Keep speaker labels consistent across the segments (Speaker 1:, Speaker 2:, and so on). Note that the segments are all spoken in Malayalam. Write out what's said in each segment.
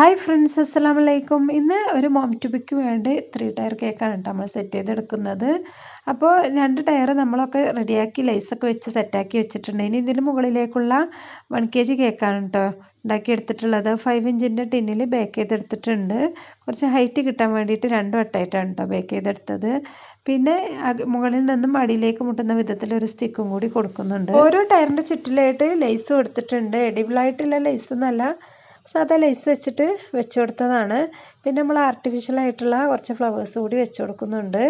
Speaker 1: ഹായ് ഫ്രണ്ട്സ് അസ്സാം വലൈക്കും ഇന്ന് ഒരു മോം ടുബിക്ക് വേണ്ടി ത്രീ ടയർ കേക്കാണ് കേട്ടോ നമ്മൾ സെറ്റ് ചെയ്തെടുക്കുന്നത്. അപ്പോൾ രണ്ട് ടയർ നമ്മളൊക്കെ റെഡിയാക്കി ലൈസൊക്കെ വെച്ച് സെറ്റാക്കി വെച്ചിട്ടുണ്ട്. ഇനി ഇതിന് മുകളിലേക്കുള്ള വൺ കെ ജി കേക്കാണ് കേട്ടോ ഉണ്ടാക്കി എടുത്തിട്ടുള്ളത് ഫൈവ് ഇഞ്ചിന്റെ ടിന്നിൽ ബേക്ക് ചെയ്തെടുത്തിട്ടുണ്ട്. കുറച്ച് ഹൈറ്റ് കിട്ടാൻ വേണ്ടിയിട്ട് രണ്ട് വട്ടമായിട്ടാണ് കേട്ടോ ബേക്ക് ചെയ്തെടുത്തത്. പിന്നെ മുകളിൽ നിന്നും അടിയിലേക്ക് മുട്ടുന്ന വിധത്തിൽ ഒരു സ്റ്റിക്കും കൂടി കൊടുക്കുന്നുണ്ട്. ഓരോ ടയറിന്റെ ചുറ്റിലായിട്ട് ലേസ് കൊടുത്തിട്ടുണ്ട്. എഡിബിളായിട്ടുള്ള ലൈസ് എന്നല്ല സാധാ ലൈസ് വെച്ചിട്ട് വെച്ച് കൊടുത്തതാണ് പിന്നെ നമ്മൾ ആർട്ടിഫിഷ്യൽ ആയിട്ടുള്ള കുറച്ച് ഫ്ലവേഴ്സ് കൂടി വെച്ച് കൊടുക്കുന്നുണ്ട്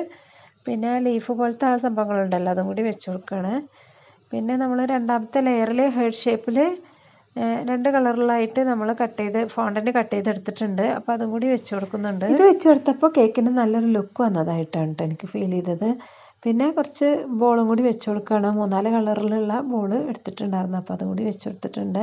Speaker 1: പിന്നെ ലീഫ് പോലത്തെ ആ സംഭവങ്ങളുണ്ടല്ലോ അതും കൂടി വെച്ച് കൊടുക്കുകയാണ് പിന്നെ നമ്മൾ രണ്ടാമത്തെ ലെയറിൽ ഹെഡ് ഷേപ്പിൽ രണ്ട് കളറിലായിട്ട് നമ്മൾ കട്ട് ചെയ്ത് ഫോണ്ടന്റ് കട്ട് ചെയ്ത് എടുത്തിട്ടുണ്ട് അപ്പോൾ അതും കൂടി വെച്ച് കൊടുക്കുന്നുണ്ട് ഇത് വെച്ച് കൊടുത്തപ്പോൾ കേക്കിന് നല്ലൊരു ലുക്ക് വന്നതായിട്ടാണ് കേട്ടോ എനിക്ക് ഫീൽ ചെയ്തത്. പിന്നെ കുറച്ച് ബോളും കൂടി വെച്ച് കൊടുക്കുകയാണ് മൂന്നാൽ കളറിലുള്ള ബോൾ എടുത്തിട്ടുണ്ടായിരുന്നു. അപ്പോൾ അതും കൂടി വെച്ച് കൊടുത്തിട്ടുണ്ട്.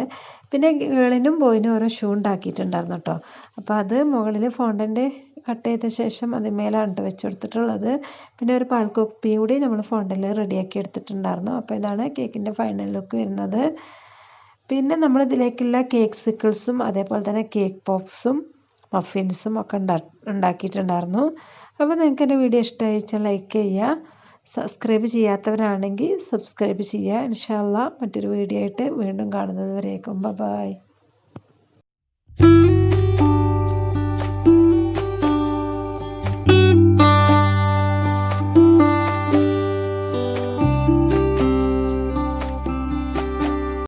Speaker 1: പിന്നെ ഗേളിനും ബോയിനും ഓരോ ഷൂ ഉണ്ടാക്കിയിട്ടുണ്ടായിരുന്നു കേട്ടോ. അപ്പോൾ അത് മുകളിൽ ഫോണ്ടന്റ് കട്ട് ചെയ്ത ശേഷം അതിന്മേലാണ് കേട്ടോ വെച്ച് കൊടുത്തിട്ടുള്ളത്. പിന്നെ ഒരു പാൽക്കുപ്പി കൂടി നമ്മൾ ഫോണ്ടിൽ റെഡിയാക്കി എടുത്തിട്ടുണ്ടായിരുന്നു. അപ്പോൾ ഇതാണ് കേക്കിന്റെ ഫൈനൽ ലുക്ക് വരുന്നത്. പിന്നെ നമ്മൾ ഇതിലേക്കുള്ള കേക്ക് സിക്കിൾസും അതേപോലെ തന്നെ കേക്ക് പോപ്സും മഫിൻസും ഒക്കെ ഉണ്ടാക്കിയിട്ടുണ്ടായിരുന്നു. അപ്പോൾ നിങ്ങൾക്ക് എന്റെ വീഡിയോ ഇഷ്ടമായി വെച്ചാൽ ലൈക്ക് ചെയ്യുക. സബ്സ്ക്രൈബ് ചെയ്യാത്തവരാണെങ്കിൽ സബ്സ്ക്രൈബ് ചെയ്യുക. ഇൻഷാല്ല മറ്റൊരു വീഡിയോ ആയിട്ട് വീണ്ടും കാണുന്നത് വരേക്കും. ബൈ.